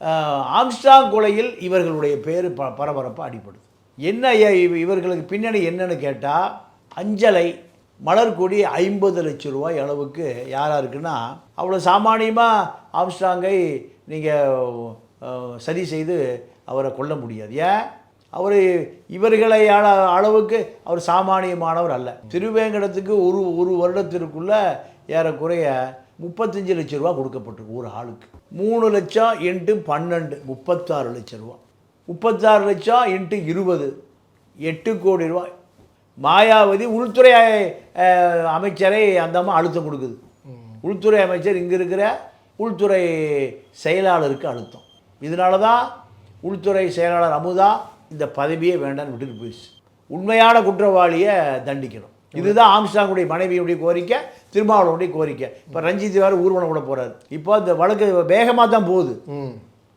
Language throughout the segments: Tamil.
ஆம்ஸ்டாங் கொலையில் இவர்களுடைய பேர் ப பரபரப்பாக அடிப்படுது என்ன ஐயா இவ- இவர்களுக்கு பின்னணி என்னன்னு கேட்டால் அஞ்சலை மலர்கொடி ஐம்பது லட்சம் ரூபாய் அளவுக்கு யாராக இருக்குன்னா அவ்வளோ சாமானியமாக ஆம்ஸ்டாங்கை நீங்கள் சரி செய்து அவரை கொல்ல முடியாது. ஏன்? அவர் இவர்களை அளவுக்கு அவர் சாமானியமானவர் அல்ல. திருவேங்கடத்துக்கு ஒரு ஒரு வருடத்திற்குள்ளே ஏறக்குறைய முப்பத்தஞ்சு லட்ச ரூபா கொடுக்கப்பட்டிருக்கு ஒரு ஆளுக்கு. மூணு லட்சம் இன்ட்டு பன்னெண்டு முப்பத்தாறு லட்ச ரூபா. முப்பத்தாறு லட்சம் இன்ட்டு இருபது எட்டு கோடி ரூபாய் மாயாவதி உள்துறை அமைச்சரை அந்த அம்மா அழுத்தம் கொடுக்குது. உள்துறை அமைச்சர் இங்கே இருக்கிற உள்துறை செயலாளருக்கு அழுத்தம். இதனால தான் உள்துறை செயலாளர் அமுதா இந்த பதவியே வேண்டாம்னு விட்டுட்டு போயிடுச்சு. உண்மையான குற்றவாளியை தண்டிக்கணும். இதுதான் ஆம்ஸ்டாங்குடைய மனைவியுடைய கோரிக்கை. திருமாவளவனுடைய கோரிக்கை. இப்போ ரஞ்சித் வேறு ஊர்வலம் கூட போகிறார் இப்போ இந்த வழக்கு வேகமாக தான் போகுது.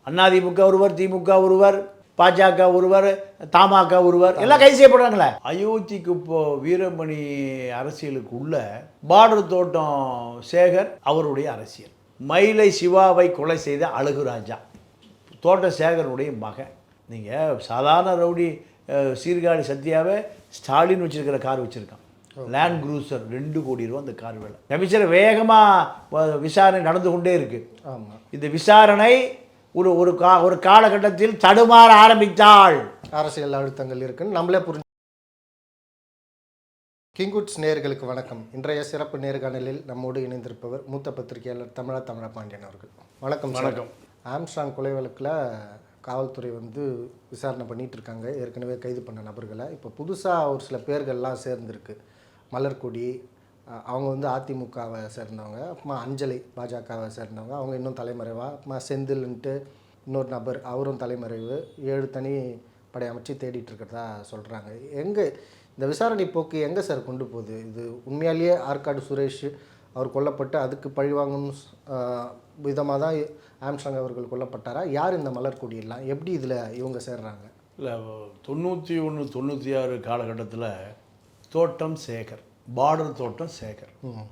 அதிமுக ஒருவர் திமுக ஒருவர் பாஜக ஒருவர் தமாக ஒருவர் எல்லாம் கைது செய்யப்படுறாங்களே. அயோத்திக்கு இப்போ வீரமணி அரசியலுக்கு உள்ள பார்டர் தோட்டம் சேகர் அவருடைய அரசியல். மயிலை சிவாவை கொலை செய்த அழகுராஜா தோட்ட சேகருடைய மகன். நீங்கள் சாதாரண ரவுடி சீர்காழி சத்யாவை ஸ்டாலின் வச்சிருக்கிற கார் வச்சுருக்கான். லேண்ட் குரூசர் ரெண்டு கோடி ரூபா அந்த கார் விலை. கமிஷனர் வேகமாக விசாரணை நடந்து கொண்டே இருக்குது ஆமாம் இந்த விசாரணை ஒரு ஒரு கா ஒரு காலகட்டத்தில் தடுமாற ஆரம்பித்தாள். அரசியல் அழுத்தங்கள் இருக்குன்னு நம்மளே புரிஞ்சு கிங்குட்ஸ் நேயர்களுக்கு வணக்கம். இன்றைய சிறப்பு நேர்காணலில் நம்மோடு இணைந்திருப்பவர் மூத்த பத்திரிகையாளர் தமிழா தமிழ பாண்டியன் அவர்கள். வணக்கம். வணக்கம். ஆம்ஸ்ட்ராங் கொலை வழக்கில் காவல்துறை வந்து விசாரணை பண்ணிட்டு இருக்காங்க. ஏற்கனவே கைது பண்ண நபர்களை. இப்போ புதுசாக ஒரு சில பேர்கள்லாம் சேர்ந்துருக்கு. மலர்கொடி அவங்க வந்து அதிமுகவை சேர்ந்தவங்க அப்புறமா அஞ்சலி பாஜகவை சேர்ந்தவங்க அவங்க இன்னும் தலைமறைவாக அப்புறமா செந்தில்ன்ட்டு இன்னொரு நபர் அவரும் தலைமறைவு ஏழு தனி படை அமைச்சு தேடிட்டு இருக்கிறதா சொல்கிறாங்க எங்கே இந்த விசாரணை போக்கு எங்கே சார் கொண்டு போகுது? இது உண்மையாலேயே ஆற்காடு சுரேஷ் அவர் கொல்லப்பட்டு அதுக்கு பழிவாங்கும் விதமாக தான் ஆம்ஸ்டாங் அவர்கள் கொல்லப்பட்டாரா? யார் இந்த மலர்கொடியெல்லாம் எப்படி இதில் இவங்க சேர்றாங்க? இல்லை தொண்ணூற்றி ஒன்று தொண்ணூற்றி ஆறு காலகட்டத்தில் தோட்டம் சேகர் பார்டர் தோட்டம் சேகர்.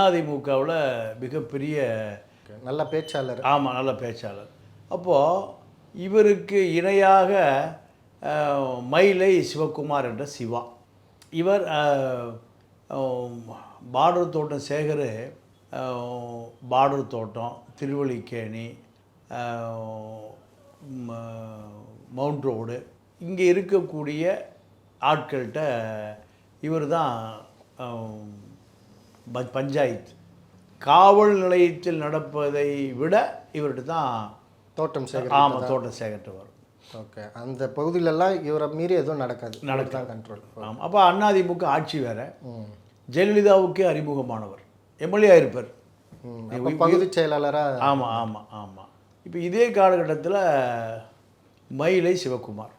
அதிமுகவில் மிகப்பெரிய நல்ல பேச்சாளர். ஆமாம் நல்ல பேச்சாளர். அப்போது இவருக்கு இணையாக மயிலை சிவகுமார் என்ற சிவா. இவர் பார்டர் தோட்டம் சேகர் பார்டர் தோட்டம் ம- மவுண்ட் ரோடு. இங்கே இருக்கக்கூடிய ஆட்கள்கிட்ட இவர் தான் பஞ்சாயத்து. காவல் நிலையத்தில் நடப்பதை விட இவர்கிட்ட தான் தோட்டம் சேகர் ஆமாம் தோட்டம் சேகர்கிட்ட வரும். ஓகே. அந்த பகுதியிலலாம் இவரை மீறி எதுவும் நடக்காது. நடக்கு தான் கண்ட்ரோல் ஆமாம் அப்போ அதிமுக ஆட்சி வேற. ஜெயலலிதாவுக்கே அறிமுகமானவர். எம்எல்ஏ இருப்பார் பகுதி செயலாளராக ஆமாம் ஆமாம் ஆமாம் இப்போ இதே காலகட்டத்தில் மயிலை சிவகுமார்.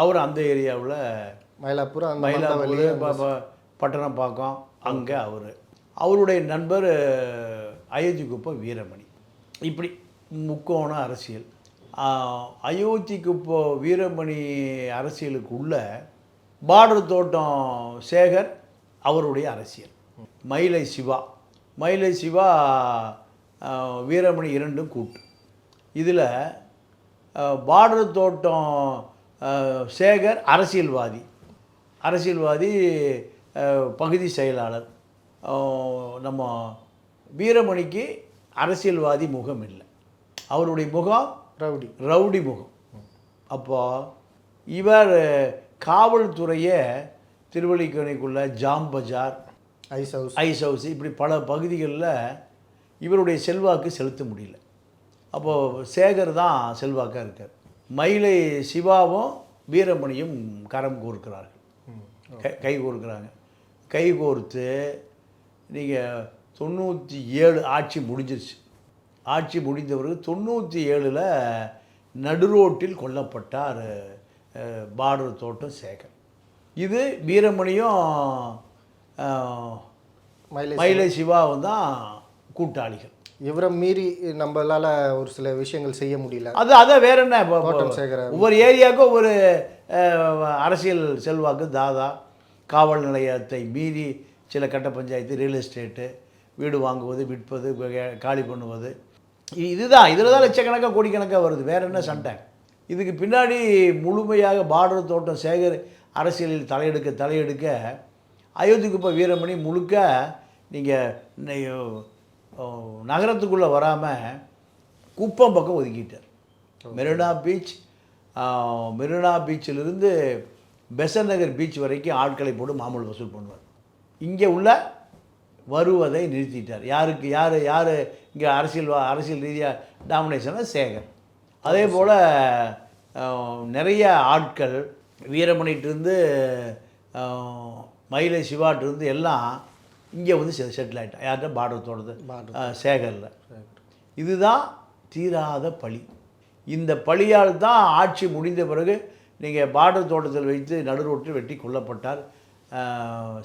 அவர் அந்த ஏரியாவில் மயிலாப்பூர் அந்த மயிலாப்பூர் ப- ப- பட்டணப்பாக்கம் அங்கே அவர். அவருடைய நண்பர் அயோத்திக்குப்பம் வீரமணி. இப்படி முக்கோண அரசியல். ஆஹ், அயோத்திக்குப்போ வீரமணி அரசியலுக்கு உள்ள பார்டர் தோட்டம் சேகர் அவருடைய அரசியல். மயிலை சிவா. மயிலை சிவா வீரமணி இரண்டும் கூட்டு. இதில் பார்டர் தோட்டம் சேகர் அரசியல்வாதி. அரசியல்வாதி பகுதி செயலாளர். நம்ம வீரமணிக்கு அரசியல்வாதி முகம் இல்லை. அவருடைய முகம் ரவுடி. ரவுடி முகம். அப்போ இவர் காவல்துறையை திருவள்ளிக்கணிக்குள்ள Jam Bazaar Ice House. Ice House இப்படி பல பகுதிகளில் இவருடைய செல்வாக்கு செலுத்த முடியல. அப்போது சேகர் தான் செல்வாக்காக இருக்கார். மயிலை சிவாவும் வீரமணியும் கரம் கோர்க்கிறார்கள். கை கை கோர்க்கிறாங்க. கை கோர்த்து நீங்கள் தொண்ணூற்றி ஏழு ஆட்சி முடிஞ்சிருச்சு. ஆட்சி முடிந்த பிறகு தொண்ணூற்றி ஏழில் நடுரோட்டில் கொல்லப்பட்டார் பார்டர் தோட்டம் சேகர். இது வீரமணியும் மயிலை மயிலை சிவாவும் தான் கூட்டாளிகள். இவரை மீறி நம்மளால ஒரு சில விஷயங்கள் செய்ய முடியல. அது அதான் வேற என்ன சேகர. ஒவ்வொரு ஏரியாவுக்கும் ஒவ்வொரு அஹ், அரசியல் செல்வாக்கு தாதா காவல் நிலையத்தை மீறி சில கட்ட பஞ்சாயத்து ரியல் எஸ்டேட்டு வீடு வாங்குவது விற்பது காலி பண்ணுவது. இதுதான். இதில் தான் லட்சக்கணக்காக கோடிக்கணக்காக வருது. வேற என்ன சண்டை? இதுக்கு பின்னாடி முழுமையாக பார்டர் தோட்டம் சேகர் அரசியலில் தலையெடுக்க தலையெடுக்க அயோத்திக்கு இப்போ வீரமணி முழுக்க நீங்கள் நகரத்துக்குள்ளே வராமல் குப்பம் பக்கம் ஒதுக்கிட்டார். மெரினா பீச் மெரினா பீச்சிலிருந்து பெசன் நகர் பீச் வரைக்கும் ஆட்களை போட்டு மாமூல் வசூல் பண்ணுவார். இங்கே உள்ள வருவதை நிறுத்திட்டார். யாருக்கு யார் யார் இங்கே அரசியல் அரசியல் ரீதியாக டாமினேஷனா சேகர். அதே போல் நிறைய ஆட்கள் வீரமணிட்டிருந்து மயிலை சிவாட்டிருந்து எல்லாம் இங்கே வந்து செட்டில் ஆகிட்டான் யார்கிட்ட? பார்டர் தோட்டது சேகரில். இதுதான் தீராத பழி. இந்த பழியால் தான் ஆட்சி முடிந்த பிறகு நீங்கள் பார்டர் தோட்டத்தில் வைத்து நடுரோட்டில் வெட்டி கொல்லப்பட்டார்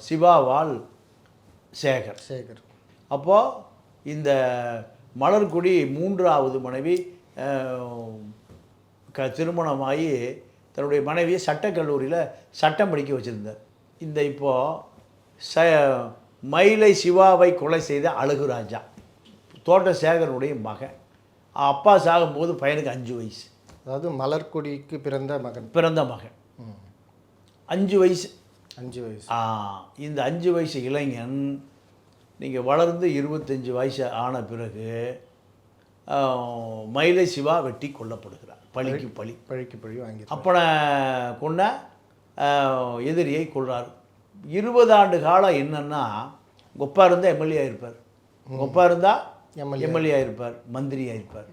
சிவாவால் சேகர். சேகர். அப்போது இந்த மலர்கொடி மூன்றாவது மனைவி க திருமணமாகி தன்னுடைய மனைவியை சட்டக்கல்லூரியில் சட்டம் படிக்க வச்சுருந்தார். இந்த இப்போது ச மயிலை சிவாவை கொலை செய்த அழகுராஜா தோட்ட சேகருடைய மகன். அப்பா சாகும்போது பையனுக்கு அஞ்சு வயசு. அதாவது மலர்கொடிக்கு பிறந்த மகன். பிறந்த மகன். அஞ்சு வயசு. அஞ்சு வயசு. இந்த அஞ்சு வயசு இளைஞன் நீங்கள் வளர்ந்து இருபத்தஞ்சி வயசு ஆன பிறகு மயிலை சிவா வெட்டி கொல்லப்படுகிறார். பழிக்கு பழி பழிக்கு பழி வாங்கி அப்பனை கொண்ட எதிரியை கொள்றார் இருபது ஆண்டு காலம் என்னன்னா கொப்பா இருந்தால் எம்எல்ஏ ஆயிருப்பார். கொப்பா இருந்தால் MLA. எம்எல்ஏ ஆயிருப்பார் மந்திரி ஆயிருப்பார்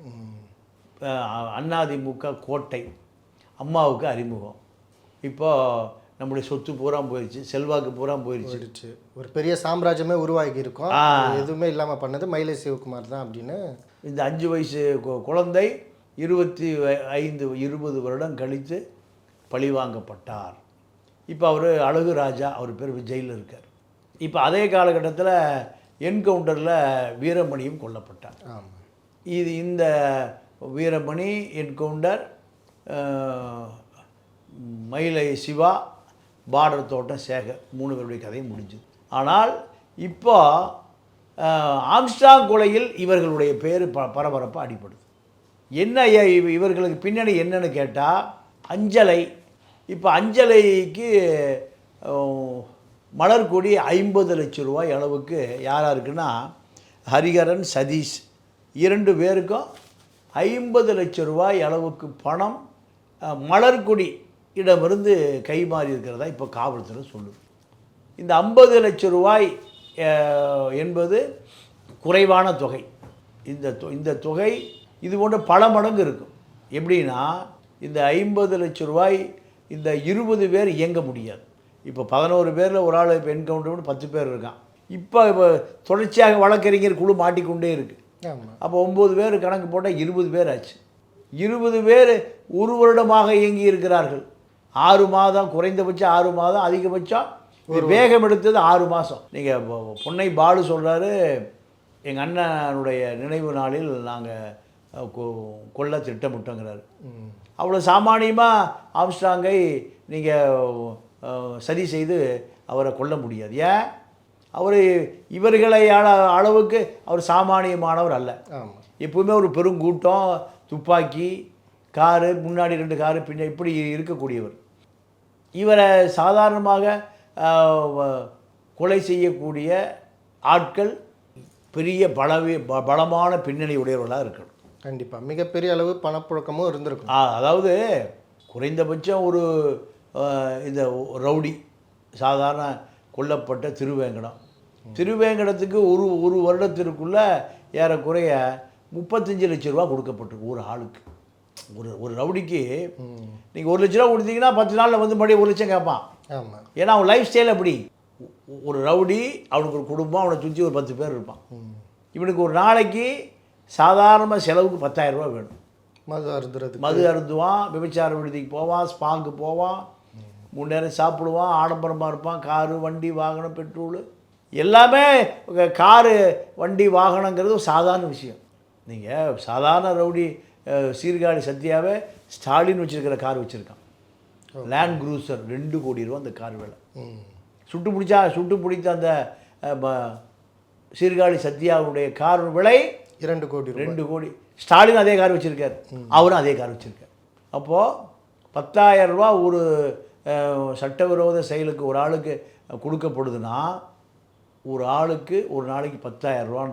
அதிமுக கோட்டை அம்மாவுக்கு அறிமுகம். இப்போ நம்முடைய சொத்து பூரா போயிடுச்சு செல்வாக்கு பூரா போயிடுச்சு. ஒரு பெரிய சாம்ராஜ்யமே உருவாகி இருக்கும். எதுவுமே இல்லாமல் பண்ணது மயிலை சிவகுமார் தான் அப்படின்னு. இந்த அஞ்சு வயசு குழந்தை இருபத்தி ஐந்து இருபது வருடம் கழித்து பழிவாங்கப்பட்டார். இப்போ அவர் அழகு ராஜா அவர் பேர் ஜெயிலில் இருக்கார். இப்போ அதே காலகட்டத்தில் என்கவுண்டரில் வீரமணியும் கொல்லப்பட்டார் இது இந்த வீரமணி என்கவுண்டர் மயிலை சிவா பார்டர் தோட்டம் சேகர் மூணு பேருடைய கதையும் முடிஞ்சுது. ஆனால் இப்போ ஆம்ஸ்டாங் கொலையில் இவர்களுடைய பேர் ப பரபரப்பாக அடிப்படுது என்ன இவர்களுக்கு பின்னணி என்னன்னு கேட்டால் அஞ்சலை. இப்போ அஞ்சலைக்கு மலர்கொடி ஐம்பது லட்சம் ரூபாய் அளவுக்கு யாராக இருக்குன்னா ஹரிகரன் சதீஷ். இரண்டு பேருக்கும் ஐம்பது லட்சம் ரூபாய் அளவுக்கு பணம் அஹ், மலர்கொடி இடமிருந்து கைமாறி இருக்கிறதா இப்போ காவல்துறை சொல்லுது. இந்த ஐம்பது லட்சம் ரூபாய் என்பது குறைவான தொகை. இந்த தொ- இந்த தொகை இது போன்ற பல மடங்கு இருக்கும். எப்படின்னா இந்த ஐம்பது லட்சம் ரூபாய் இந்த இருபது பேர் இயங்க முடியாது. இப்போ பதினோரு பேரில் ஒரு ஆள் இப்போ என்கவுண்டர் பத்து பேர் இருக்கான். இப்போ இப்போ தொடர்ச்சியாக வழக்கறிஞர் குழு மாட்டிக்கொண்டே இருக்குது அப்போ ஒம்பது பேர் கணக்கு போட்டால் இருபது பேர் ஆச்சு. இருபது பேர் ஒரு வருடமாக இயங்கி இருக்கிறார்கள். ஆறு மாதம் குறைந்தபட்சம் ஆறு மாதம் அதிகபட்சம் வேகம் எடுத்தது ஆறு மாதம். நீங்கள் பொன்னை பாலு சொல்கிறாரு எங்கள் அண்ணனுடைய நினைவு நாளில் நாங்கள் கொல்ல திட்டமிட்டோங்கிறாரு. அவ்வளோ சாமானியமாக ஆம்ஸ்டாங்கை நீங்கள் சரி செய்து அவரை கொல்ல முடியாது. ஏன்? அவர் இவர்களை அள- அளவுக்கு அவர் சாமானியமானவர் அல்ல. எப்பவுமே ஒரு பெருங்கூட்டம் துப்பாக்கி காரு முன்னாடி ரெண்டு காரு பின்ன இப்படி இருக்கக்கூடியவர். இவரை சாதாரணமாக கொலை செய்யக்கூடிய ஆட்கள் பெரிய பலவி ப- பலமான பின்னணி உடையவர்களாக இருக்கணும். கண்டிப்பாக மிகப்பெரிய அளவு பணப்புழக்கமும் இருந்திருக்கும். அதாவது குறைந்தபட்சம் ஒரு இந்த ரவுடி சாதாரண கொல்லப்பட்ட திருவேங்கடம். திருவேங்கடத்துக்கு ஒரு ஒரு வருடத்திற்குள்ள ஏறக்குறைய முப்பத்தஞ்சு லட்ச ரூபா கொடுக்கப்பட்டிருக்கு ஒரு ஆளுக்கு. ஒரு ஒரு ரவுடிக்கு நீங்கள் ஒரு லட்ச ரூபா கொடுத்தீங்கன்னா பத்து நாளில் வந்து மறுபடியும் ஒரு லட்சம் கேட்பான். ஆமாம் ஏன்னா அவன் லைஃப் ஸ்டைல் அப்படி ஒரு ரவுடி அவனுக்கு ஒரு குடும்பம் அவனை சுற்றி ஒரு பத்து பேர் இருப்பான். இவனுக்கு ஒரு நாளைக்கு சாதாரண செலவுக்கு 10000 ரூபாய் வேணும். மது அருந்துறதுக்கு. மது அருந்துவான் விபச்சார விடுதிக்கு போவான் ஸ்பாங்கு போவான் மூணு நேரம் சாப்பிடுவான் ஆடம்பரமாக இருப்பான். காரு வண்டி வாகனம் பெட்ரோலு எல்லாமே காரு வண்டி வாகனங்கிறது ஒரு சாதாரண விஷயம். நீங்கள் சாதாரண ரவுடி சீர்காழி சத்யாவே ஸ்டாலின் வச்சிருக்கிற கார் வச்சுருக்கான். லேண்ட் க்ரூசர் ரெண்டு கோடி ரூபா அந்த கார் விலை. சுட்டு பிடிச்சா சுட்டு பிடித்த அந்த சீர்காழி சத்யாவுடைய கார் விலை இரண்டு கோடி ரெண்டு கோடி. ஸ்டாலின் அதே கார் வச்சுருக்கார். அவரும் அதே கார் வச்சுருக்கார். அப்போது பத்தாயிரம் ரூபா ஒரு சட்டவிரோத செயலுக்கு ஒரு ஆளுக்கு கொடுக்கப்படுதுன்னா ஒரு ஆளுக்கு ஒரு நாளைக்கு பத்தாயிரம் ரூபா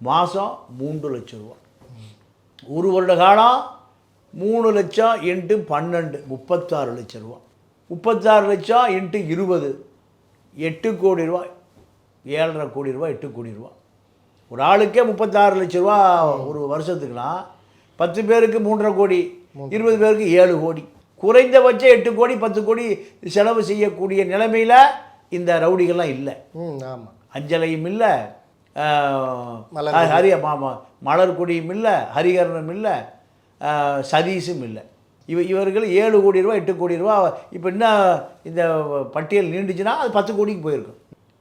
மாதம் மூன்று லட்சம் ரூபா. ஒரு வருட காலம் மூணு லட்சம் இன்ட்டு பன்னெண்டு முப்பத்தாறு லட்சம் ரூபா. முப்பத்தாறு லட்சம் இன்ட்டு இருபது எட்டு கோடி ரூபா ஏழரை கோடி ரூபா எட்டு கோடி ரூபா. ஒரு ஆளுக்கே முப்பத்தாறு லட்ச ரூபா ஒரு வருஷத்துக்குனா பத்து பேருக்கு மூன்றரை கோடி இருபது பேருக்கு ஏழு கோடி. குறைந்தபட்சம் எட்டு கோடி பத்து கோடி செலவு செய்யக்கூடிய நிலைமையில் இந்த ரவுடிகள்லாம் இல்லை. ம் ஆமாம் அஞ்சலையும் இல்லை ஹரி ம- ம- மலர்கொடியும் இல்லை ஹரிகரனும் இல்லை சதீஷும் இல்லை. இவ இவர்கள் ஏழு கோடி ரூபா எட்டு கோடி ரூபா இப்போ என்ன இந்த பட்டியல் நீண்டுச்சுன்னா அது பத்து கோடிக்கு போயிருக்கும்.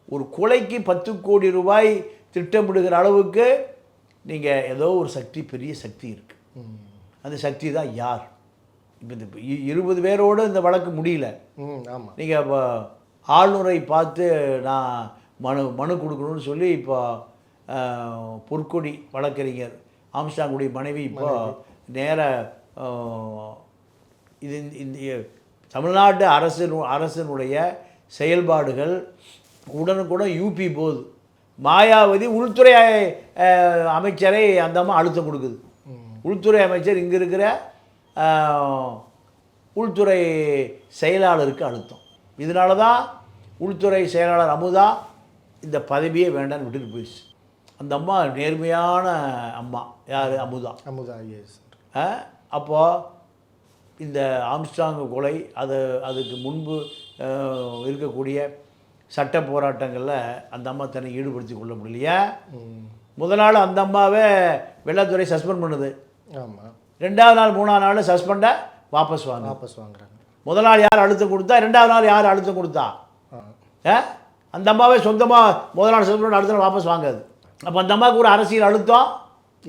ஒரு கொலைக்கு பத்து கோடி ரூபாய் திட்டமிடுகிற அளவுக்கு நீங்கள் ஏதோ ஒரு சக்தி பெரிய சக்தி இருக்குது ம். அந்த சக்தி தான் யார்? இப்போ இந்த இருபது பேரோடு இந்த வழக்கு முடியல. ம் ஆமாம் நீங்கள் இப்போ ஆளுநரை பார்த்து நான் மனு மனு கொடுக்கணும்னு சொல்லி இப்போ பொற்கொடி வழக்கறிஞர் ஆம்ஸ்டாங்குடி மனைவி இப்போ நேர இது இந்த- தமிழ்நாட்டு அரசின் அரசினுடைய செயல்பாடுகள் உடனுக்குடன் யூபி போகுது. மாயாவதி உள்துறை அமைச்சரை அந்த அம்மா அழுத்தம் கொடுக்குது. உள்துறை அமைச்சர் இங்கே இருக்கிற உள்துறை செயலாளருக்கு அழுத்தம். இதனால தான் உள்துறை செயலாளர் அமுதா இந்த பதவியே வேண்டாம்னு விட்டுட்டு போயிடுச்சு. அந்த அம்மா நேர்மையான அம்மா. யார்? அமுதா. அமுதா ஐஏஎஸ் அப்போது இந்த ஆம்ஸ்டாங் கொலை அது அதுக்கு முன்பு இருக்கக்கூடிய சட்ட போராட்டங்களில் அந்த அம்மா தன்னை ஈடுபடுத்தி கொள்ள முடியலையா? முதல் நாள் அந்த அம்மாவை வெள்ளத்துறை சஸ்பெண்ட் பண்ணுது. ஆமாம் ரெண்டாவது நாள் மூணாவது நாள் சஸ்பெண்டை வாபஸ் வாங்க. வாபஸ் வாங்குறாங்க. முதல் நாள் யார் அழுத்தம் கொடுத்தா ரெண்டாவது நாள் யார் அழுத்தம் கொடுத்தா? அந்த அம்மாவே சொந்தமாக முதல் நாள் சஸ்பெண்ட் அடுத்த நாள் வாபஸ் வாங்காது. அப்போ அந்த அம்மாவுக்கு ஒரு அரசியல் அழுத்தம்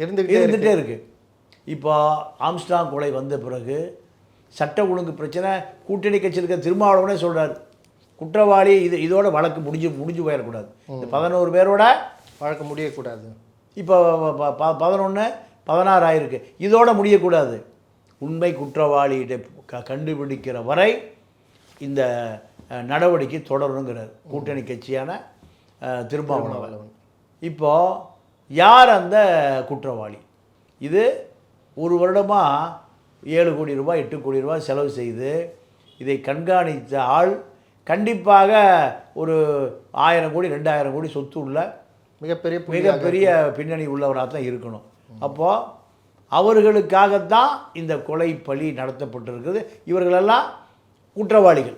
இருந்துக்கிட்டே இருக்கு. இருந்துகிட்டே இருக்கு. இப்போ ஆம்ஸ்டாங் கொலை வந்த பிறகு சட்ட ஒழுங்கு பிரச்சனை கூட்டணி கட்சி இருக்க திருமாவளவனே சொல்றாரு. குற்றவாளி இது இதோட வழக்கு முடிஞ்சு முடிஞ்சு போயிடக்கூடாது. இந்த பதினோரு பேரோட வழக்கு முடியக்கூடாது. இப்போ பதினொன்று பதினாறு ஆயிருக்கு இதோட முடியக்கூடாது. உண்மை குற்றவாளியிட க கண்டுபிடிக்கிற வரை இந்த நடவடிக்கை தொடரணுங்கிறார் கூட்டணி கட்சியான திருமாவளவன். இப்போ யார் அந்த குற்றவாளி? இது ஒரு வருடமாக ஏழு கோடி ரூபாய் எட்டு கோடி ரூபாய் செலவு செய்து இதை கண்காணித்த ஆள் கண்டிப்பாக ஒரு ஆயிரம் கோடி ரெண்டாயிரம் கோடி சொத்து உள்ள மிகப்பெரிய மிகப்பெரிய பின்னணி உள்ளவராக தான் இருக்கணும். அப்போது அவர்களுக்காகத்தான் இந்த கொலை பழி நடத்தப்பட்டிருக்குது. இவர்களெல்லாம் குற்றவாளிகள்.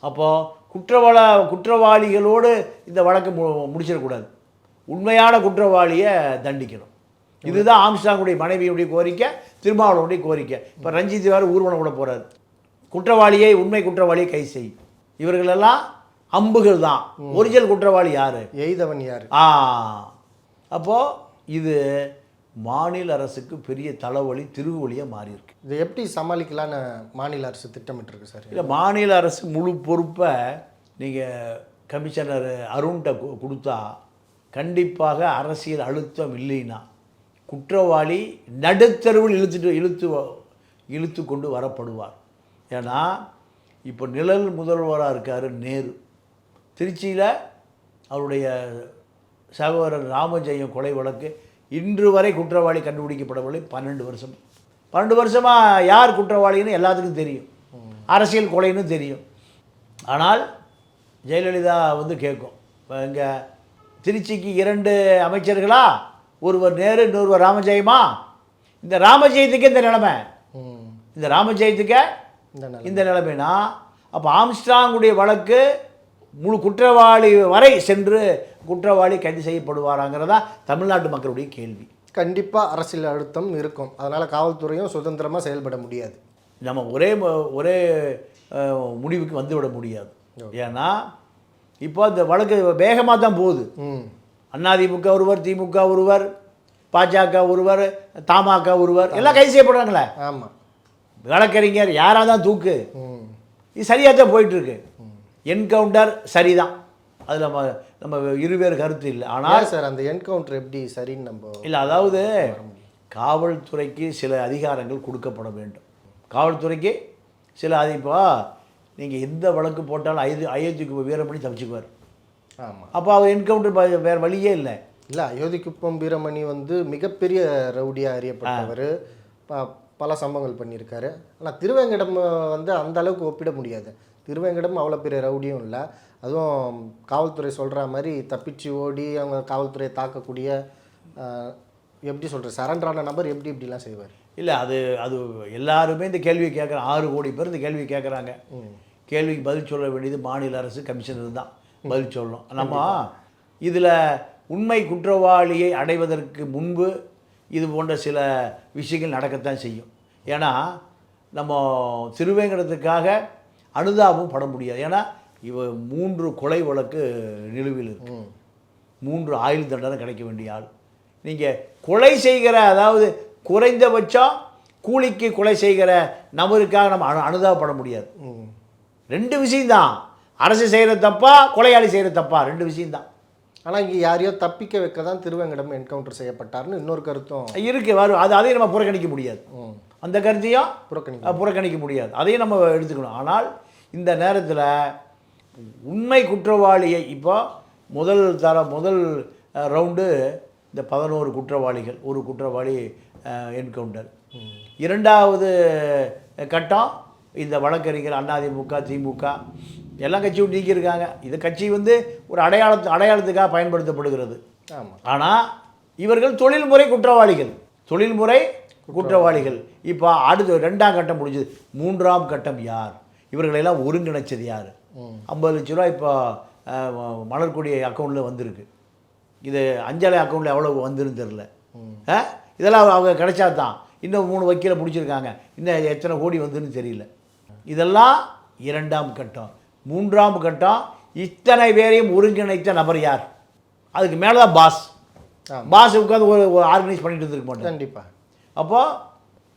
அப்போது குற்றவாள குற்றவாளிகளோடு இந்த வழக்கு மு முடிச்சிடக்கூடாது. உண்மையான குற்றவாளியை தண்டிக்கணும். இதுதான் ஆம்ஸ்டாங்குடைய மனைவியுடைய கோரிக்கை திருமாவளவனுடைய கோரிக்கை. இப்போ ரஞ்சித் வேறு ஊர்வலம் கூட போகிறார் குற்றவாளியை உண்மை குற்றவாளியை கை செய் இவர்களெல்லாம் அம்புகள் தான். ஒரிஜினல் குற்றவாளி யார்? எய்தவன் யார்? ஆ. அப்போது இது மாநில அரசுக்கு பெரிய தலைவலி திருகுவலியாக மாறி இருக்கு இதை எப்படி சமாளிக்கலான்னு மாநில அரசு திட்டமிட்டிருக்கு சார்? இல்லை மாநில அரசு முழு பொறுப்பை நீங்கள் கமிஷனர் அருண்கிட்ட கொடுத்தா கண்டிப்பாக அரசியல் அழுத்தம் இல்லைன்னா குற்றவாளி நடுத்தருவில் இழுத்துட்டு இழுத்து இழுத்து கொண்டு வரப்படுவார். ஏன்னா இப்போ நிழல் முதல்வராக இருக்கார் நேரு. திருச்சியில் அவருடைய சகோதரர் ராமஜெயம் கொலை வழக்கு இன்று வரை குற்றவாளி கண்டுபிடிக்கப்படவில்லை. பன்னெண்டு வருஷம். பன்னெண்டு வருஷமாக யார் குற்றவாளின்னு எல்லாத்துக்கும் தெரியும். அரசியல் கொலைன்னு தெரியும். ஆனால் ஜெயலலிதா வந்து கேட்கும். இப்போ இங்கே திருச்சிக்கு இரண்டு அமைச்சர்களா? ஒருவர் நேரு இன்னொருவர் ராமஜெயமா? இந்த ராமஜெயத்துக்கே இந்த நிலைமை. இந்த ராமஜெயத்துக்கே இந்த நிலை இந்த நிலைமைனா அப்போ ஆம்ஸ்ட்ராங்குடைய வழக்கு முழு குற்றவாளி வரை சென்று குற்றவாளி கைது செய்யப்படுவாராங்கிறதா தமிழ்நாட்டு மக்களுடைய கேள்வி. கண்டிப்பாக அரசியல் அழுத்தம் இருக்கும். அதனால் காவல்துறையும் சுதந்திரமாக செயல்பட முடியாது. நம்ம ஒரே ஒரே முடிவுக்கு வந்துவிட முடியாது. ஏன்னா இப்போ இந்த வழக்கு வேகமாக தான் போகுது. அதிமுக ஒருவர் திமுக ஒருவர் பாஜக ஒருவர் தமாக ஒருவர் எல்லாம் கைது செய்யப்படுறாங்களே. ஆமாம் வழக்கறிஞர் யாராக தான் தூக்கு. இது சரியாக தான் போயிட்டுருக்கு என்கவுண்டர் சரிதான். அதில் நம்ம நம்ம இருவேறு கருத்து இல்லை. ஆனால் சார் அந்த என்கவுண்டர் எப்படி சரின்னு நம்ம இல்லை அதாவது காவல்துறைக்கு சில அதிகாரங்கள் கொடுக்கப்பட வேண்டும். காவல்துறைக்கு சில அது இப்போ நீங்கள் எந்த வழக்கு போட்டாலும் ஐது அயோத்திக்கு வீரமணி தப்பிச்சுக்குவார். ஆமாம் அப்போ அவர் என்கவுண்டர் வேறு வழியே இல்லை. இல்லை அயோத்திக்குப்பம் வீரமணி வந்து மிகப்பெரிய ரவுடியாக அறியப்பட்டவர். பல சம்பவங்கள் பண்ணியிருக்காரு. ஆனால் திருவேங்கடம் வந்து அந்த அளவுக்கு ஒப்பிட முடியாது. திருவேங்கடம் அவ்வளோ பெரிய ரவுடியும் இல்லை. அதுவும் காவல்துறை சொல்கிற மாதிரி தப்பிச்சு ஓடி அவங்க காவல்துறையை தாக்கக்கூடிய எப்படி சொல்கிறது சரண்டரான நபர் எப்படி இப்படிலாம் செய்வார்? இல்லை அது அது எல்லாருமே இந்த கேள்வியை கேட்குறாங்க ஆறு கோடி பேர் இந்த கேள்வியை கேட்குறாங்க. கேள்விக்கு பதில் சொல்ல வேண்டியது மாநில அரசு கமிஷனர் தான் பதில் சொல்லணும். நம்ம இதில் உண்மை குற்றவாளியை அடைவதற்கு முன்பு இது போன்ற சில விஷயங்கள் நடக்கத்தான் செய்யும். ஏன்னா நம்ம திருவேங்கடத்துக்காக அனுதாபம் பட முடியாது. ஏன்னா இவ மூன்று கொலை வழக்கு நிலுவையில் இருக்கு. மூன்று ஆயுள் தண்டனை கிடைக்க வேண்டிய ஆள். நீங்கள் கொலை செய்கிற அதாவது குறைந்தபட்சம் கூலிக்கு கொலை செய்கிற நபருக்காக நம்ம அனு அனுதாபப்பட முடியாது. ரெண்டு விஷயம்தான் அரசு செய்கிற தப்பா கொலையாளி செய்கிற தப்பா ரெண்டு விஷயம்தான் ஆனால் இங்கே யாரையோ தப்பிக்க வைக்க தான் திருவேங்கடம் என்கவுண்டர் செய்யப்பட்டார்னு இன்னொரு கருத்தும் இருக்கு. வரும். அது அதையும் நம்ம புறக்கணிக்க முடியாது. அந்த கருத்தையும் புறக்கணி அஹ், புறக்கணிக்க முடியாது. அதையும் நம்ம எடுத்துக்கணும். ஆனால் இந்த நேரத்தில் உண்மை குற்றவாளியை இப்போ முதல் தர முதல் ரவுண்டு இந்த பதினோரு குற்றவாளிகள் ஒரு குற்றவாளி என்கவுண்டர். இரண்டாவது கட்டம் இந்த வழக்கறிஞர் அதிமுக திமுக எல்லாம் கட்சியும் நீக்கியிருக்காங்க. இது கட்சி வந்து ஒரு அடையாளத்து அடையாளத்துக்காக பயன்படுத்தப்படுகிறது. ஆனால் இவர்கள் தொழில்முறை குற்றவாளிகள். தொழில்முறை குற்றவாளிகள். இப்போ அடுத்து ரெண்டாம் கட்டம் முடிஞ்சது. மூன்றாம் கட்டம் யார்? இவர்களெல்லாம் ஒருங்கிணைச்சது யார்? ஐம்பது லட்ச ரூபா இப்போ மலர்கொடி அக்கௌண்ட்டில் வந்திருக்கு. இது அஞ்சலை அக்கௌண்ட்டில் எவ்வளோ வந்துன்னு தெரில ஆ? இதெல்லாம் அவங்க கிடைச்சா தான் இன்னும் மூணு வக்கீலை பிடிச்சிருக்காங்க இன்னும் எத்தனை கோடி வந்துன்னு தெரியல. இதெல்லாம் இரண்டாம் கட்டம். மூன்றாம் கட்டம் இத்தனை பேரையும் ஒருங்கிணைத்த நபர் யார்? அதுக்கு மேலே தான் பாஸ். பாஸ் உட்காந்து ஒரு ஆர்கனைஸ் பண்ணிட்டு இருந்திருக்க மாட்டார். கண்டிப்பாக அப்போ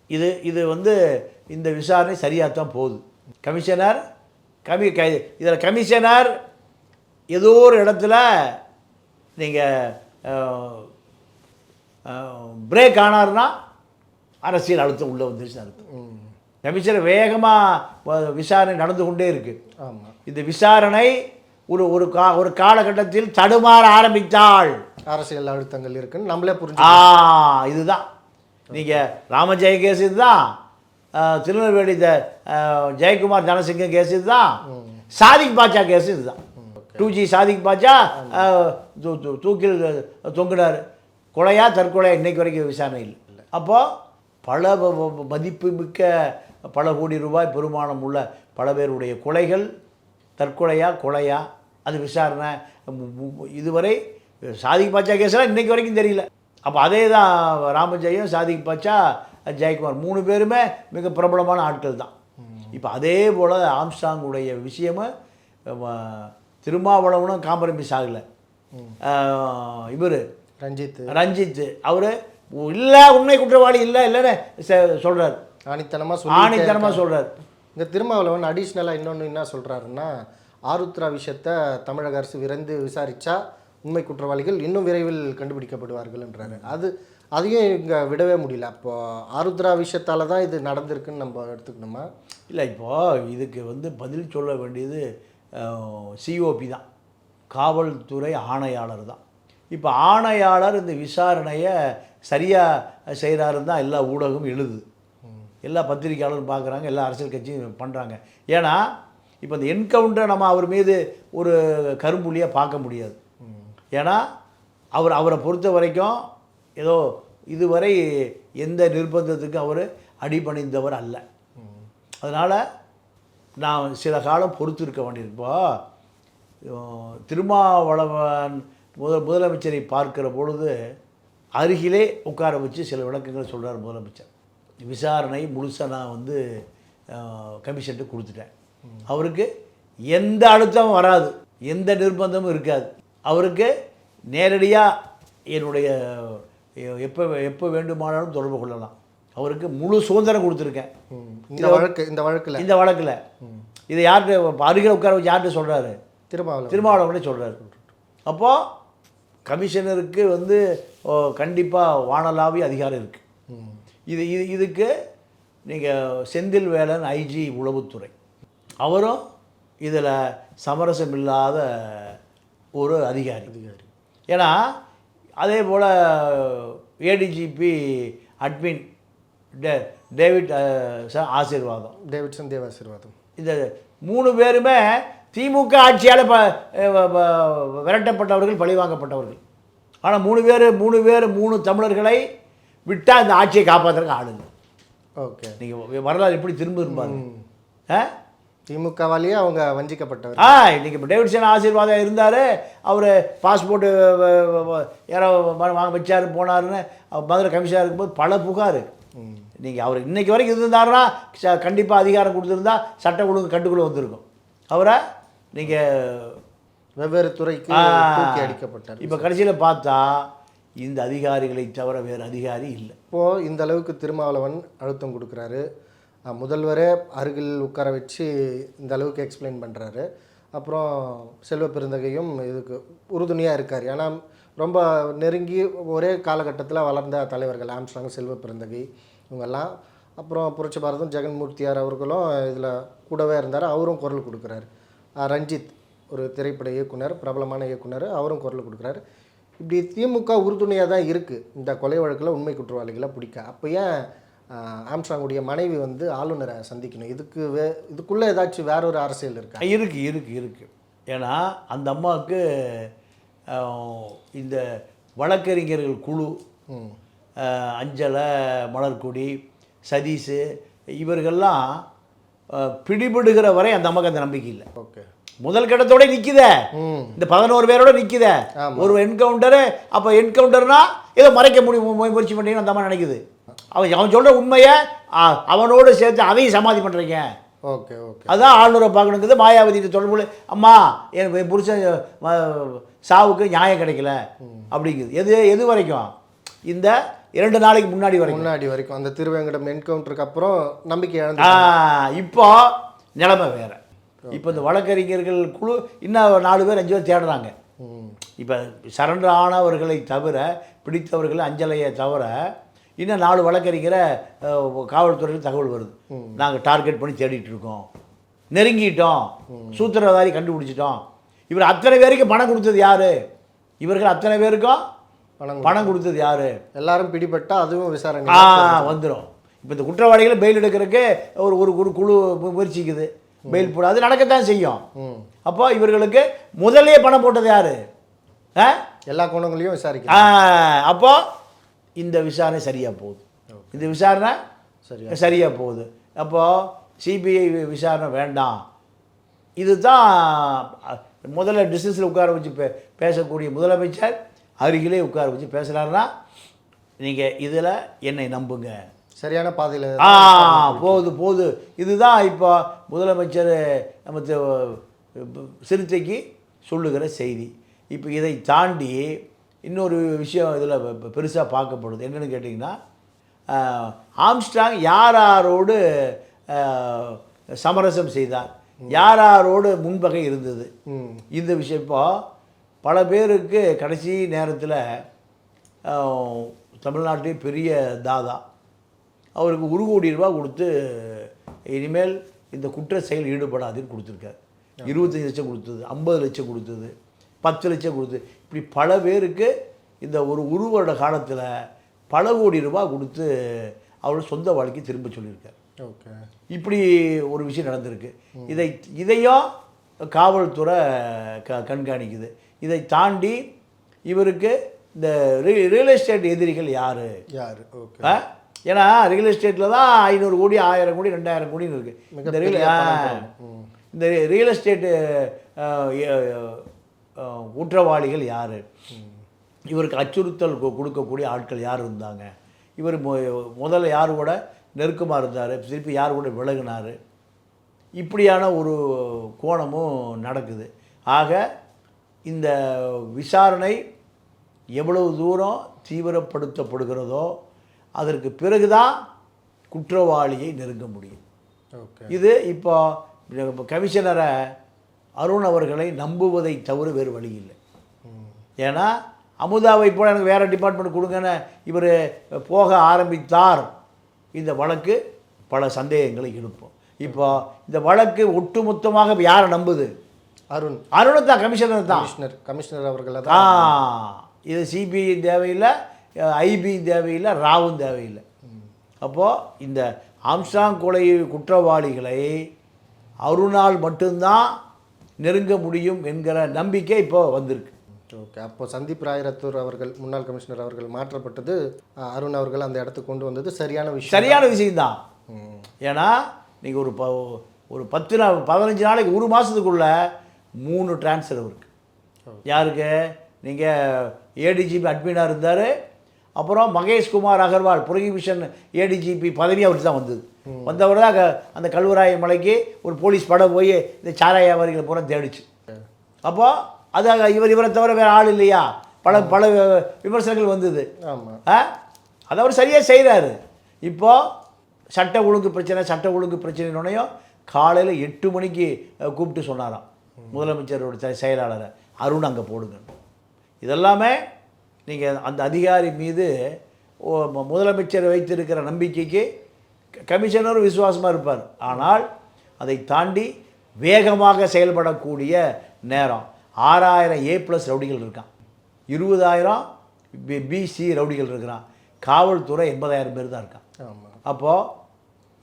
இது இது வந்து இந்த விசாரணை சரியாக தான் போகுது. கமிஷனர் கமி க இதில் கமிஷனர் ஏதோ ஒரு இடத்துல நீங்கள் பிரேக் ஆனார்னா அரசியல் அழுத்தம் உள்ளே வந்துருச்சு அர்த்தம். ம். கமிஷனர் வேகமாக விசாரணை நடந்து கொண்டே இருக்குது ஆமாம் இந்த விசாரணை ஒரு ஒரு கா ஒரு காலகட்டத்தில் தடுமாற ஆரம்பித்தாள். அரசியல் அழுத்தங்கள் இருக்குன்னு நம்மளே புரிஞ்சு ஆ இதுதான். நீங்கள் ராமஜெய கேஸ் இதுதான். திருநெல்வேலி இந்த ஜெயக்குமார் தனசிங்கம் கேஸ் இதுதான். சாதிக் பாட்சா கேஸ் இதுதான். டூ ஜி சாதிக் பாட்சா தூ- தூக்கில் தொங்குனார். கொலையா தற்கொலையா இன்னைக்கு வரைக்கும் விசாரணை இல்லை. அப்போது பல வ- மிக்க பல கோடி ரூபாய் பெருமானம் உள்ள பல பேருடைய கொலைகள் தற்கொலையா கொலையா அது விசாரணை இதுவரை சாதிக் பாட்சா கேஸ்லாம் இன்றைக்கு வரைக்கும் தெரியல. அப்போ அதே தான் ராமஜெயம் சாதிக் பாட்சா ஜெயக்குமார். மூணு பேருமே மிக பிரபலமான ஆட்கள் தான். இப்போ அதே போல் ஆம்ஸ்டாங்குடைய விஷயமும் திருமாவளவனும் காம்ப்ரமைஸ் ஆகலை. இவர். ரஞ்சித் ரஞ்சித் அவர் இல்லை உண்மை குற்றவாளி இல்லை இல்லைன்னு சொல்கிறார் ஆணித்தனமாக ஆணித்தனமாக சொல்கிறார் இந்த திருமாவளவன் அடிஷ்னலாக இன்னொன்று என்ன சொல்கிறாருன்னா ஆருத்ரா விஷயத்தை தமிழக அரசு விரைந்து விசாரித்தா உண்மை குற்றவாளிகள் இன்னும் விரைவில் கண்டுபிடிக்கப்படுவார்கள்ன்றாரு. அது அதையும் இங்கே விடவே முடியல. அப்போ ஆருத்ரா விஷயத்தால தான் இது நடந்திருக்குன்னு நம்ம எடுத்துக்கணுமா? இல்லை இப்போது இதுக்கு வந்து பதில் சொல்ல வேண்டியது சிஓபி தான். காவல்துறை ஆணையாளர் தான். இப்போ ஆணையாளர் இந்த விசாரணையை சரியாக செய்கிறாருன்னு தான் எல்லா ஊடகமும் எழுதுது எல்லா பத்திரிகையாளரும் பார்க்குறாங்க எல்லா அரசியல் கட்சியும் பண்ணுறாங்க ஏன்னா இப்போ இந்த என்கவுண்டரை நம்ம அவர் மீது ஒரு கரும்புள்ளியாக பார்க்க முடியாது. ஏன்னா அவர் அவரை பொறுத்த வரைக்கும் ஏதோ இதுவரை எந்த நிர்பந்தத்துக்கும் அவர் அடிபணிந்தவர் அல்ல. அதனால் நான் சில காலம் பொறுத்து இருக்க வேண்டியிருப்போ திருமாவளவன் முதல் முதலமைச்சரை பார்க்கிற பொழுது அருகிலே உட்கார வச்சு சில விளக்கங்களை சொல்கிறார் முதலமைச்சர். விசாரணை முழுசாக நான் வந்து கமிஷன்ட்டு கொடுத்துட்டேன். அவருக்கு எந்த அழுத்தமும் வராது. எந்த நிர்பந்தமும் இருக்காது. அவருக்கு நேரடியாக என்னுடைய எப்போ எப்போ வேண்டுமானாலும் தொடர்பு கொள்ளலாம். அவருக்கு முழு சுதந்திரம் கொடுத்துருக்கேன். இந்த வழக்கு இந்த வழக்கில். இந்த வழக்கில். இதை யார்கிட்ட அருகில் உட்கார வச்சு யார்கிட்ட சொல்கிறாரு திருமாவளவன். திருமாவளவனே சொல்கிறார் அப்போது கமிஷனருக்கு வந்து கண்டிப்பாக வானலாவி அதிகாரம் இருக்குது. இது இது இதுக்கு நீங்கள் செந்தில் வேலன் ஐஜி உளவுத்துறை. அவரும் இதில் சமரசம் இல்லாத ஒரு அதிகாரி. அதிகாரி. ஏன்னா அதே போல் ஏடிஜிபி அட்மின் டே டேவிட் ஆசீர்வாதம். டேவிட்சன் தேவாசீர்வாதம் இந்த மூணு பேருமே திமுக ஆட்சியால் ப விரட்டப்பட்டவர்கள் பழிவாங்கப்பட்டவர்கள். ஆனால் மூணு பேர் மூணு பேர் மூணு தமிழர்களை விட்டால் இந்த ஆட்சியை காப்பாற்றுறதுக்கு ஆளுங்க. ஓகே. நீங்கள் வரலாறு எப்படி திரும்ப இருப்பாங்க ஆ? திமுகவாலேயே அவங்க வஞ்சிக்கப்பட்டவர். ஆ இன்னைக்கு இப்போ டேவிட்சன் ஆசீர்வாதம் இருந்தார். அவர் பாஸ்போர்ட்டு யாரோ வாங்க வச்சாரு போனாருன்னு மதுரை கமிஷனாக இருக்கும்போது பல புகார். நீங்கள் அவர் இன்னைக்கு வரைக்கும் இருந்தாருன்னா கண்டிப்பாக அதிகாரம் கொடுத்துருந்தா சட்ட ஒழுங்கு கட்டுக்குள்ளே வந்திருக்கும். அவரை? நீங்கள் வெவ்வேறு துறைக்கு அடிக்கப்பட்டார். இப்போ கடைசியில் பார்த்தா இந்த அதிகாரிகளை தவிர வேறு அதிகாரி இல்லை. இப்போது இந்த அளவுக்கு திருமாவளவன் அழுத்தம் கொடுக்குறாரு. முதல்வரே அருகில் உட்கார வச்சு இந்த அளவுக்கு எக்ஸ்பிளைன் பண்ணுறாரு அப்புறம் செல்வ பெருந்தகையும் இதுக்கு உறுதுணையாக இருக்கார். ஏன்னா ரொம்ப நெருங்கி ஒரே காலகட்டத்தில் வளர்ந்த தலைவர்கள் ஆம்ஸ்டாங் செல்வ பெருந்தகை இவங்கெல்லாம். அப்புறம் புரட்சி பாரதம் ஜெகன்மூர்த்தியார் அவர்களும் இதில் கூடவே இருந்தார். அவரும் குரல் கொடுக்குறாரு. ரஞ்சித் ஒரு திரைப்பட இயக்குனர் பிரபலமான இயக்குனர் அவரும் குரல் கொடுக்குறாரு. இப்படி திமுக உறுதுணையாக தான் இருக்குது இந்த கொலை வழக்கில் உண்மை குற்றவாளிகளை பிடிக்க. அப்போ ஏன் ஆம்ஸ்ட்ராங்குடைய மனைவி வந்து ஆளுநரை சந்திக்கணும். இதுக்கு வே இதுக்குள்ளே ஏதாச்சும் வேற ஒரு அரசியல் இருக்கா? இருக்கு இருக்கு இருக்கு. ஏன்னா அந்த அம்மாவுக்கு இந்த வழக்கறிஞர்கள் குழு அஞ்சலை மலர்கொடி சதீஷு இவர்கள்லாம் பிடிபடுகிற வரை அந்த அம்மாவுக்கு அந்த நம்பிக்கை இல்லை. ஓகே. முதல் கட்டத்தோட நிற்குதே இந்த பதினோரு பேரோட நிற்குதே. ஒரு என்கவுண்டரு அப்போ என்கவுண்டர்னா ஏதோ மறைக்க முடியும் முயற்சி பண்ணீங்கன்னு அந்த அம்மா நினைக்குது. அவன் அவன் சொல்கிற உண்மையை அவனோடு சேர்த்து அதையும் சமாதி பண்ணுறீங்க ஓகே ஓகே. அதான் ஆளுநரை பார்க்கணுங்கிறது மாயாவதி தொடர்பு அம்மா என் புருஷன் சாவுக்கு நியாயம் கிடைக்கல. அப்படிங்குது. எது எது வரைக்கும்? இந்த இரண்டு நாளைக்கு முன்னாடி வரைக்கும். முன்னாடி வரைக்கும். அந்த திருவேங்கடம் என்கவுண்டருக்கு அப்புறம் நம்பிக்கை இழந்து இப்போ நிலைமை வேற. இப்போ இந்த வழக்கறிஞர்கள் குழு இன்னும் நாலு பேர் அஞ்சு பேர் தேடுறாங்க. இப்போ சரண்டர் ஆனவர்களை தவிர பிடித்தவர்கள் அஞ்சலையை தவிர இன்னும் நாலு வழக்கறிஞரை காவல்துறையில் தகவல் வருது. நாங்கள் டார்கெட் பண்ணி தேடிட்டு இருக்கோம். நெருங்கிட்டோம். சூத்திரதாரி கண்டுபிடிச்சிட்டோம். இவர் அத்தனை பேருக்கு பணம் கொடுத்தது யாரு? இவர்கள் அத்தனை பேருக்கும் பணம் பணம் கொடுத்தது யாரு? எல்லாரும் பிடிபட்டா அதுவும் விசாரணை ஆ வந்துடும் இப்போ இந்த குற்றவாளிகளை பெயில் எடுக்கிறதுக்கு ஒரு ஒரு ஒரு குழு முயற்சிக்குது. பெயில் போட அது நடக்கத்தான் செய்யும். அப்போ இவர்களுக்கு முதல்லே பணம் போட்டது யாரு? எல்லா கோணங்களையும் விசாரிக்க ஆ, அப்போ இந்த விசாரணை சரியாக போகுது. இந்த விசாரணை சரியா சரியாக போகுது. அப்போது சிபிஐ விசாரணை வேண்டாம். இதுதான் முதல்ல டிஸ்கஸில் உட்கார வச்சு பே பேசக்கூடிய முதலமைச்சர் அருகிலே உட்கார வச்சு பேசுகிறாருன்னா நீங்கள் இதில் என்னை நம்புங்க. சரியான பாதையில் ஆ போகுது போகுது. இதுதான் இப்போ முதலமைச்சர் நம்ம சிறுத்தைக்கு சொல்லுகிற செய்தி. இப்போ இதை தாண்டி இன்னொரு விஷயம் இதில் பெருசாக பார்க்கப்படுது. என்னென்னு கேட்டிங்கன்னா ஆஹ், ஆம்ஸ்ட்ராங் யார் யாரோடு சமரசம் செய்தார். யார் யாரோடு முன்பகை இருந்தது. இந்த விஷயம் இப்போ பல பேருக்கு கடைசி நேரத்தில் தமிழ்நாட்டிலே பெரிய தாதா. அவருக்கு ஒரு கோடி ரூபா கொடுத்து இனிமேல் இந்த குற்ற செயல் ஈடுபடாதுன்னு கொடுத்துருக்காரு. இருபத்தஞ்சி லட்சம் கொடுத்தது ஐம்பது லட்சம் கொடுத்தது. பத்து லட்சம் கொடுத்து. இப்படி பல பேருக்கு இந்த ஒரு ஒரு வருட காலத்தில் பல கோடி ரூபாய் கொடுத்து அவரோட சொந்த வாழ்க்கை திரும்ப சொல்லியிருக்காரு. ஓகே. இப்படி ஒரு விஷயம் நடந்திருக்கு. இதை இதையும் காவல்துறை க கண்காணிக்குது. இதை தாண்டி இவருக்கு இந்த ரியல் எஸ்டேட் எதிரிகள் யார்? யார்? ஓகே. ஏன்னா ரியல் எஸ்டேட்டில் தான் ஐநூறு கோடி ஆயிரம் கோடி ரெண்டாயிரம் கோடின்னு இருக்குது இந்த ரியல். இந்த ரியல் எஸ்டேட்டு குற்றவாளிகள் யார்? இவருக்கு அச்சுறுத்தல் கொடுக்கக்கூடிய ஆட்கள் யார் இருந்தாங்க? இவர் முதல்ல யார் கூட நெருக்கமாக இருந்தார்? திருப்பி யார் கூட விலகினார்? இப்படியான ஒரு கோணமும் நடக்குது. ஆக இந்த விசாரணை எவ்வளவு தூரம் தீவிரப்படுத்தப்படுகிறதோ அதற்கு பிறகுதான் குற்றவாளியை நெருங்க முடியும். ஓகே. இது இப்போ கமிஷனரை அருண் அவர்களை நம்புவதை தவிர வேறு வழி இல்லை. ஏன்னா அமுதாவை போல எனக்கு வேறு டிபார்ட்மெண்ட் கொடுங்கன்னு இவர் போக ஆரம்பித்தார். இந்த வழக்கு பல சந்தேகங்களை எழுப்பும். இப்போ இந்த வழக்கு ஒட்டுமொத்தமாக யாரை நம்புது? அருண். அருணை தான் கமிஷனர் தான். கமிஷனர் கமிஷனர் அவர்களை தான் இது சிபிஐ தேவையில்லை ஐபி தேவையில்லை ராவும் தேவையில்லை. அப்போது இந்த ஆம்ஸ்டாங் கொலை குற்றவாளிகளை அருணால் மட்டும்தான் நெருங்க முடியும் என்கிற நம்பிக்கை இப்போ வந்திருக்கு. ஓகே அப்போ சந்தீப் ராயரத்தூர் அவர்கள் முன்னாள் கமிஷனர் அவர்கள் மாற்றப்பட்டது அருண் அவர்கள் அந்த இடத்துக்கு கொண்டு வந்தது சரியான விஷயம். சரியான விஷயம்தான். ஏன்னா நீங்கள் ஒரு ப ஒரு பத்து நாள் பதினஞ்சு நாளைக்கு ஒரு மாதத்துக்குள்ள மூணு டிரான்ஸ்ஃபர் இருக்கு. யாருக்கு? நீங்கள் ஏடிஜிபி அட்மினாக இருந்தார் அப்புறம் மகேஷ் குமார் அகர்வால் புரகிபிஷன் ஏடிஜிபி பதவி அவருக்கு தான் வந்தது. வந்தவர் தான் அந்த கல்வராய மலைக்கு ஒரு போலீஸ் படம் போய் இந்த சாராய வியாபாரிகளை பூரா தேடிச்சு. அப்போ அது இவர் இவரை தவிர வேறு ஆள் இல்லையா? பல பல விமர்சனங்கள் வந்தது. அதை அவர் சரியாக செய்கிறாரு இப்போ சட்ட ஒழுங்கு பிரச்சனை சட்ட ஒழுங்கு பிரச்சனையோடையும் காலையில் எட்டு மணிக்கு கூப்பிட்டு சொன்னாராம். முதலமைச்சரோட செயலாளரை அருண் அங்கே போடுங்க. இதெல்லாமே நீங்கள் அந்த அதிகாரி மீது முதலமைச்சர் வைத்திருக்கிற நம்பிக்கைக்கு கமிஷனரும் விசுவாசமாக இருப்பார். ஆனால் அதை தாண்டி வேகமாக செயல்படக்கூடிய நேரம். ஆறாயிரம் ஏ ப்ளஸ் ரவுடிகள் இருக்கான். இருபதாயிரம் பிசி ரவுடிகள் இருக்கிறான். காவல்துறை எண்பதாயிரம் பேர் தான் இருக்கான். அப்போது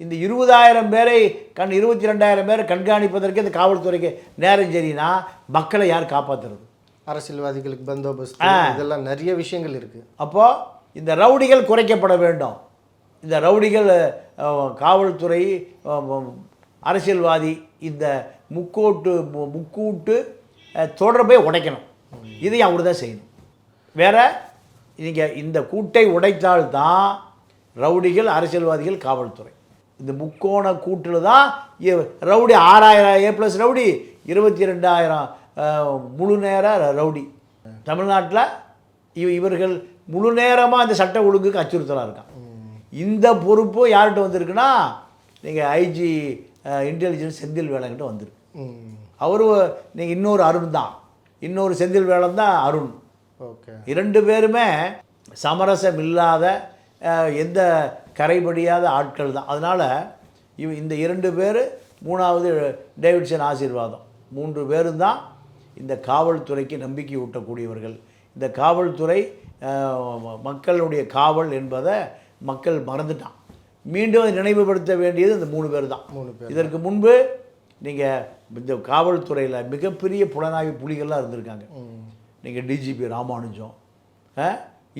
இந்த இருபதாயிரம் பேரை கண் இருபத்தி ரெண்டாயிரம் பேரை கண்காணிப்பதற்கு இந்த காவல்துறைக்கு நேரம் சரினா மக்களை யார் காப்பாற்றுறது அரசியல்வாதிகளுக்கு பந்தோபஸ்து இதெல்லாம் நிறைய விஷயங்கள் இருக்குது அப்போது இந்த ரவுடிகள் குறைக்கப்பட வேண்டும். இந்த ரவுடிகள் காவல்துறை அரசியல்வாதி இந்த முக்கோட்டு முக்கூட்டு தொடர்பை உடைக்கணும். இதை அவர் தான் செய்யணும்? வேற நீங்கள் இந்த கூட்டை உடைத்தால்தான் ரவுடிகள் அரசியல்வாதிகள் காவல்துறை. இந்த முக்கோண கூட்டில் தான் ரவுடி ஆறாயிரம் ஏ ப்ளஸ் ரவுடி இருபத்தி ரெண்டாயிரம் முழு நேர ரவுடி. தமிழ்நாட்டில் இவ இவர்கள் முழு நேரமாக இந்த சட்ட ஒழுங்குக்கு அச்சுறுத்தலாக இருக்கான் இந்த பொறுப்பு யார்கிட்ட வந்திருக்குன்னா நீங்கள் ஐஜி இன்டெலிஜென்ஸ் செந்தில் வேலைங்கிட்ட வந்திருக்கு. அவரு நீங்கள் இன்னொரு அருண் தான். இன்னொரு செந்தில் வேலன் தான் அருண். ஓகே. இரண்டு பேருமே சமரசம் இல்லாத எந்த கரைபடியாத ஆட்கள் தான். அதனால் இவ இந்த இரண்டு பேர் மூணாவது டேவிட்சன் ஆசீர்வாதம். மூன்று பேரும் தான் இந்த காவல்துறைக்கு நம்பிக்கை ஊட்டக்கூடியவர்கள். இந்த காவல்துறை மக்களுடைய காவல் என்பதை மக்கள் மறந்துட்டான். மீண்டும் அதை நினைவுபடுத்த வேண்டியது இந்த மூணு பேர் தான். மூணு பேர் இதற்கு முன்பு நீங்கள் இந்த காவல்துறையில் மிகப்பெரிய புலனாய்வு புலிகள்லாம் இருந்திருக்காங்க. நீங்கள் டிஜிபி ராமானுஜம்?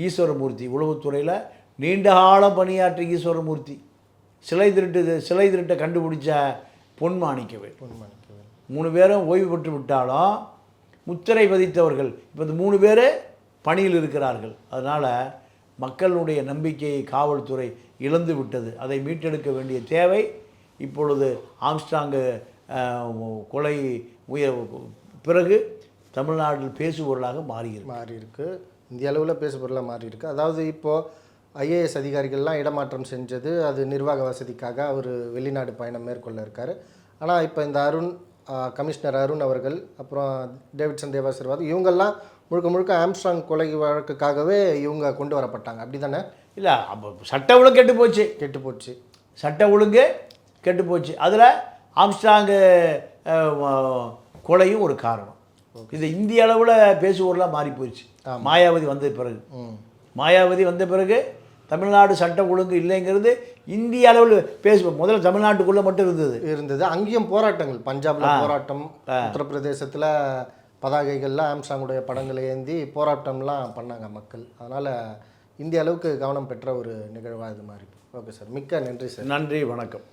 ஈஸ்வரமூர்த்தி உளவுத்துறையில் நீண்ட காலம் பணியாற்றிய ஈஸ்வரமூர்த்தி. சிலை திருட்டு சிலை திருட்டை கண்டுபிடிச்ச பொன்மாணிக்கவேல். பொன்மணிக்கவேல். மூணு பேரும் ஓய்வு பெற்று விட்டாலும் முத்திரை பதித்தவர்கள். இப்போ இந்த மூணு பேர் பணியில் இருக்கிறார்கள். அதனால் மக்களுடைய நம்பிக்கையை காவல்துறை இழந்து விட்டது. அதை மீட்டெடுக்க வேண்டிய தேவை இப்பொழுது ஆம்ஸ்டாங்கு கொலை உயர் பிறகு தமிழ்நாட்டில் பேசுபொருளாக மாறியிருக்கு. மாறியிருக்கு. இந்திய அளவில் பேசுபொருளாக மாறியிருக்கு. அதாவது இப்போது ஐஏஎஸ் அதிகாரிகள்லாம் இடமாற்றம் செஞ்சது அது நிர்வாக வசதிக்காக அவர் வெளிநாடு பயணம் மேற்கொள்ள இருக்கார். ஆனால் இப்போ இந்த அருண் கமிஷனர் அருண் அவர்கள் அப்புறம் டேவிட்சன் தேவாசிர்வாத் இவங்கெல்லாம் முழுக்க முழுக்க ஆம்ஸ்ட்ராங் கொலை வழக்குக்காகவே இவங்க கொண்டு வரப்பட்டாங்க. அப்படி தானே இல்லை அப்போ சட்ட ஒழுங்கு கெட்டு போச்சு. கெட்டு போச்சு. சட்ட ஒழுங்கு கெட்டு போச்சு. அதில் ஆம்ஸ்டாங்கு அஹ், கொலையும் ஒரு காரணம். இது இந்திய அளவில் பேசுவோர்லாம் மாறி போயிடுச்சு மாயாவதி வந்த பிறகு. ம். மாயாவதி வந்த பிறகு தமிழ்நாடு சட்ட ஒழுங்கு இல்லைங்கிறது இந்திய அளவில் பேசு முதல்ல தமிழ்நாட்டுக்குள்ளே மட்டும் இருந்தது. இருந்தது. அங்கேயும் போராட்டங்கள். பஞ்சாப்ல போராட்டம் உத்தரப்பிரதேசத்தில் பதாகைகள்லாம் ஆம்சாங்குடைய படங்களை ஏந்தி போராட்டம்லாம் பண்ணாங்க மக்கள். அதனால் இந்திய அளவுக்கு கவனம் பெற்ற ஒரு நிகழ்வாக இது மாதிரி. Okay sir. மிக்க நன்றி சார். நன்றி. வணக்கம்.